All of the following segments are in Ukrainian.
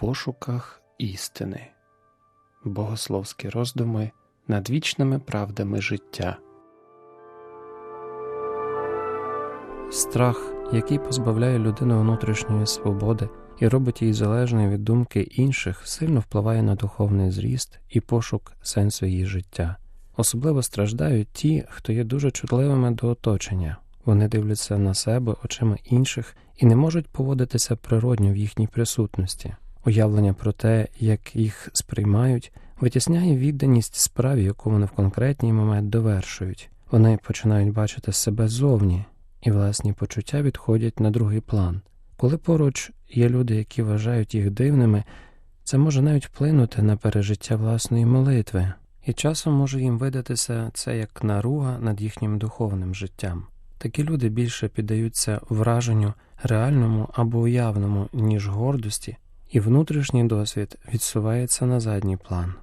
пошуках істини, богословські роздуми над вічними правдами життя. Страх, який позбавляє людину внутрішньої свободи і робить її залежною від думки інших, сильно впливає на духовний зріст і пошук сенсу її життя. Особливо страждають ті, хто є дуже чутливими до оточення. Вони дивляться на себе очима інших і не можуть поводитися природньо в їхній присутності. Уявлення про те, як їх сприймають, витісняє відданість справі, яку вони в конкретний момент довершують. Вони починають бачити себе зовні, і власні почуття відходять на другий план. Коли поруч є люди, які вважають їх дивними, це може навіть вплинути на пережиття власної молитви, і часом може їм видатися це як наруга над їхнім духовним життям. Такі люди більше піддаються враженню реальному або уявному, ніж гордості, і внутрішній досвід відсувається на задній план.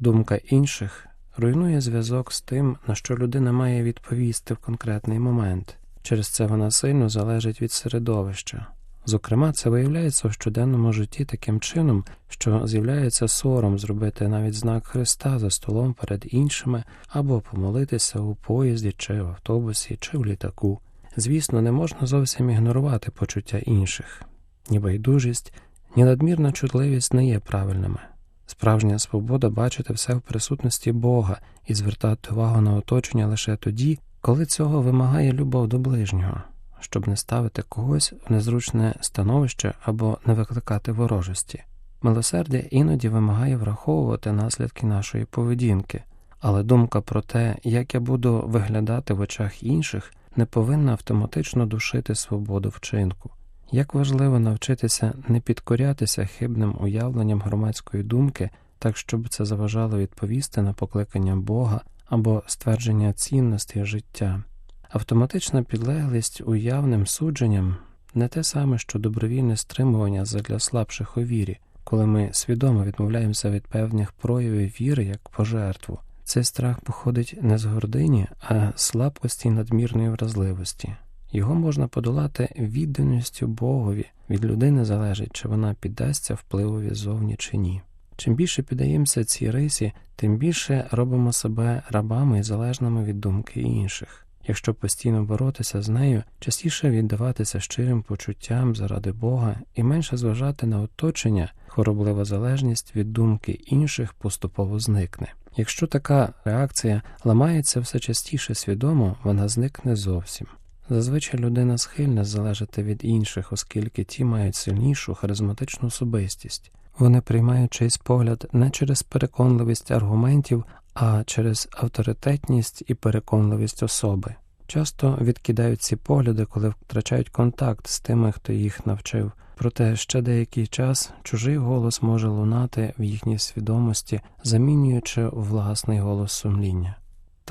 Думка інших руйнує зв'язок з тим, на що людина має відповісти в конкретний момент. Через це вона сильно залежить від середовища. Зокрема, це виявляється в щоденному житті таким чином, що з'являється сором зробити навіть знак Христа за столом перед іншими або помолитися у поїзді, чи в автобусі, чи в літаку. Звісно, не можна зовсім ігнорувати почуття інших. Ні байдужість, ні надмірна чутливість не є правильними. Справжня свобода бачити все в присутності Бога і звертати увагу на оточення лише тоді, коли цього вимагає любов до ближнього щоб не ставити когось в незручне становище або не викликати ворожості. Милосердя іноді вимагає враховувати наслідки нашої поведінки, але думка про те, як я буду виглядати в очах інших, не повинна автоматично душити свободу вчинку. Як важливо навчитися не підкорятися хибним уявленням громадської думки, так щоб це заважало відповісти на покликання Бога або ствердження цінності життя. Автоматична підлеглість уявним судженням не те саме, що добровільне стримування задля слабших у вірі, коли ми свідомо відмовляємося від певних проявів віри як пожертву. Цей страх походить не з гордині, а з слабкості надмірної вразливості. Його можна подолати відданістю Богові, від людини залежить, чи вона піддасться впливові зовні чи ні. Чим більше піддаємося цій рисі, тим більше робимо себе рабами і залежними від думки інших. Якщо постійно боротися з нею, частіше віддаватися щирим почуттям заради Бога і менше зважати на оточення, хороблива залежність від думки інших поступово зникне. Якщо така реакція ламається все частіше свідомо, вона зникне зовсім. Зазвичай людина схильна залежати від інших, оскільки ті мають сильнішу харизматичну особистість. Вони приймають чийсь погляд не через переконливість аргументів, а через авторитетність і переконливість особи. Часто відкидають ці погляди, коли втрачають контакт з тими, хто їх навчив. Проте ще деякий час чужий голос може лунати в їхній свідомості, замінюючи власний голос сумління.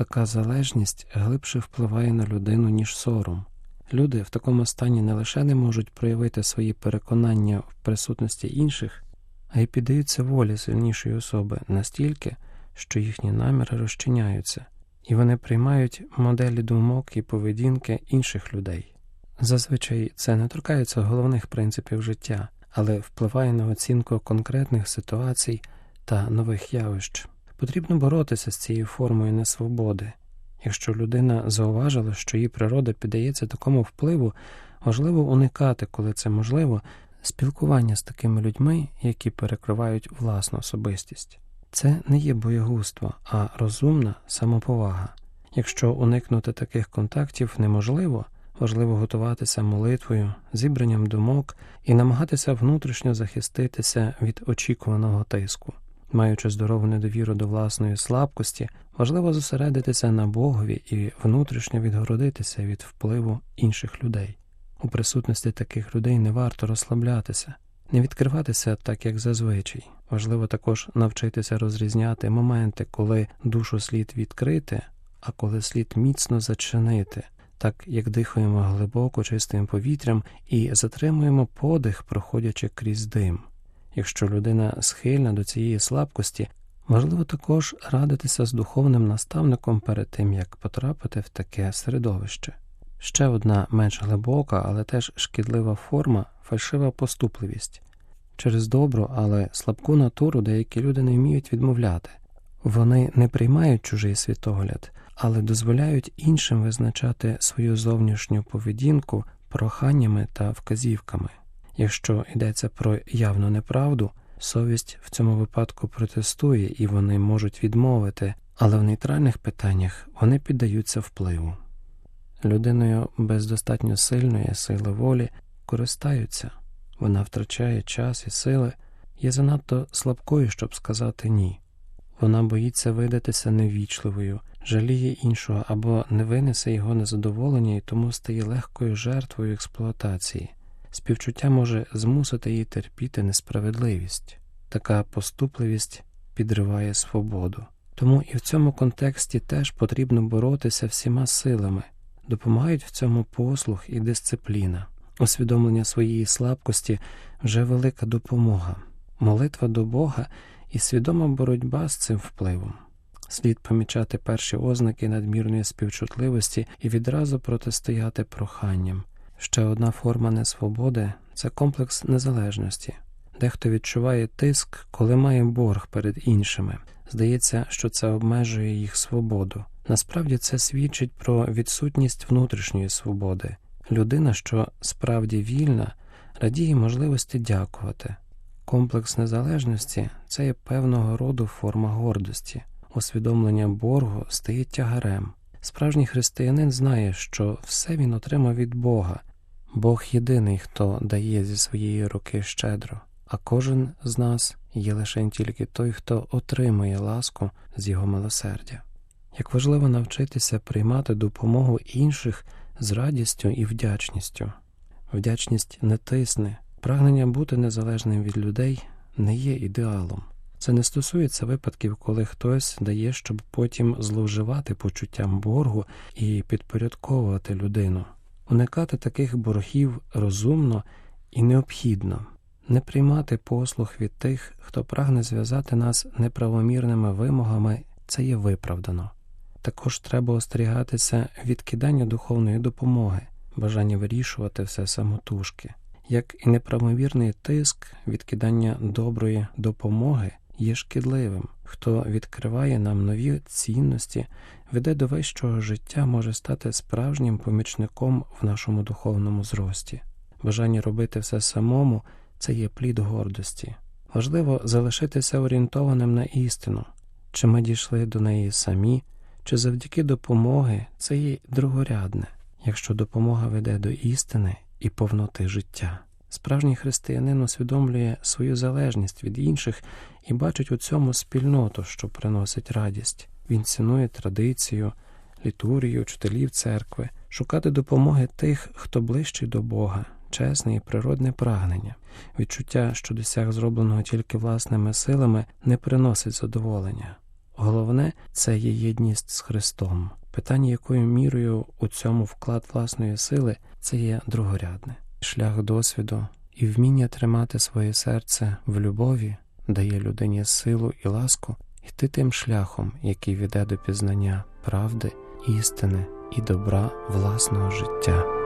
Така залежність глибше впливає на людину, ніж сором. Люди в такому стані не лише не можуть проявити свої переконання в присутності інших, а й піддаються волі сильнішої особи настільки що їхні наміри розчиняються, і вони приймають моделі думок і поведінки інших людей. Зазвичай це не торкається головних принципів життя, але впливає на оцінку конкретних ситуацій та нових явищ. Потрібно боротися з цією формою несвободи. Якщо людина зауважила, що її природа піддається такому впливу, важливо уникати, коли це можливо, спілкування з такими людьми, які перекривають власну особистість. Це не є боєгузтво, а розумна самоповага. Якщо уникнути таких контактів неможливо, важливо готуватися молитвою, зібранням думок і намагатися внутрішньо захиститися від очікуваного тиску. Маючи здорову недовіру до власної слабкості, важливо зосередитися на Богові і внутрішньо відгородитися від впливу інших людей. У присутності таких людей не варто розслаблятися, не відкриватися так, як зазвичай. Важливо також навчитися розрізняти моменти, коли душу слід відкрити, а коли слід міцно зачинити, так як дихаємо глибоко чистим повітрям і затримуємо подих, проходячи крізь дим. Якщо людина схильна до цієї слабкості, важливо також радитися з духовним наставником перед тим, як потрапити в таке середовище. Ще одна менш глибока, але теж шкідлива форма фальшива поступливість. Через добру, але слабку натуру деякі люди не вміють відмовляти. Вони не приймають чужий світогляд, але дозволяють іншим визначати свою зовнішню поведінку проханнями та вказівками. Якщо йдеться про явну неправду, совість в цьому випадку протестує і вони можуть відмовити, але в нейтральних питаннях вони піддаються впливу. Людиною без достатньо сильної сили волі користаються, вона втрачає час і сили, є занадто слабкою, щоб сказати ні. Вона боїться видатися невічливою, жаліє іншого або не винесе його незадоволення і тому стає легкою жертвою експлуатації. Співчуття може змусити її терпіти несправедливість. Така поступливість підриває свободу. Тому і в цьому контексті теж потрібно боротися всіма силами, допомагають в цьому послуг і дисципліна. Усвідомлення своєї слабкості вже велика допомога, молитва до Бога і свідома боротьба з цим впливом. Слід помічати перші ознаки надмірної співчутливості і відразу протистояти проханням. Ще одна форма несвободи це комплекс незалежності. Дехто відчуває тиск, коли має борг перед іншими. Здається, що це обмежує їх свободу. Насправді це свідчить про відсутність внутрішньої свободи. Людина, що справді вільна, радіє можливості дякувати. Комплекс незалежності це є певного роду форма гордості. Усвідомлення боргу стає тягарем. Справжній християнин знає, що все він отримав від Бога. Бог єдиний, хто дає зі своєї руки щедро, а кожен з нас є лише тільки той, хто отримує ласку з його милосердя. Як важливо навчитися приймати допомогу інших з радістю і вдячністю. Вдячність не тисне, прагнення бути незалежним від людей не є ідеалом. Це не стосується випадків, коли хтось дає, щоб потім зловживати почуттям боргу і підпорядковувати людину. Уникати таких боргів розумно і необхідно, не приймати послуг від тих, хто прагне зв'язати нас неправомірними вимогами, це є виправдано. Також треба остерігатися від кидання духовної допомоги, бажання вирішувати все самотужки, як і неправомірний тиск від кидання доброї допомоги є шкідливим. Хто відкриває нам нові цінності, веде до вищого життя, може стати справжнім помічником в нашому духовному зрості. Бажання робити все самому це є плід гордості. Важливо залишитися орієнтованим на істину, чи ми дійшли до неї самі, чи завдяки допомоги це є другорядне, якщо допомога веде до істини і повноти життя. Справжній християнин усвідомлює свою залежність від інших і бачить у цьому спільноту, що приносить радість. Він цінує традицію, літургію, вчителів церкви, шукати допомоги тих, хто ближчий до Бога, чесне і природне прагнення. Відчуття, що досяг зробленого тільки власними силами, не приносить задоволення. Головне це є єдність з Христом. Питання, якою мірою у цьому вклад власної сили, це є другорядне. Шлях досвіду і вміння тримати своє серце в любові дає людині силу і ласку йти тим шляхом, який веде до пізнання правди, істини і добра власного життя.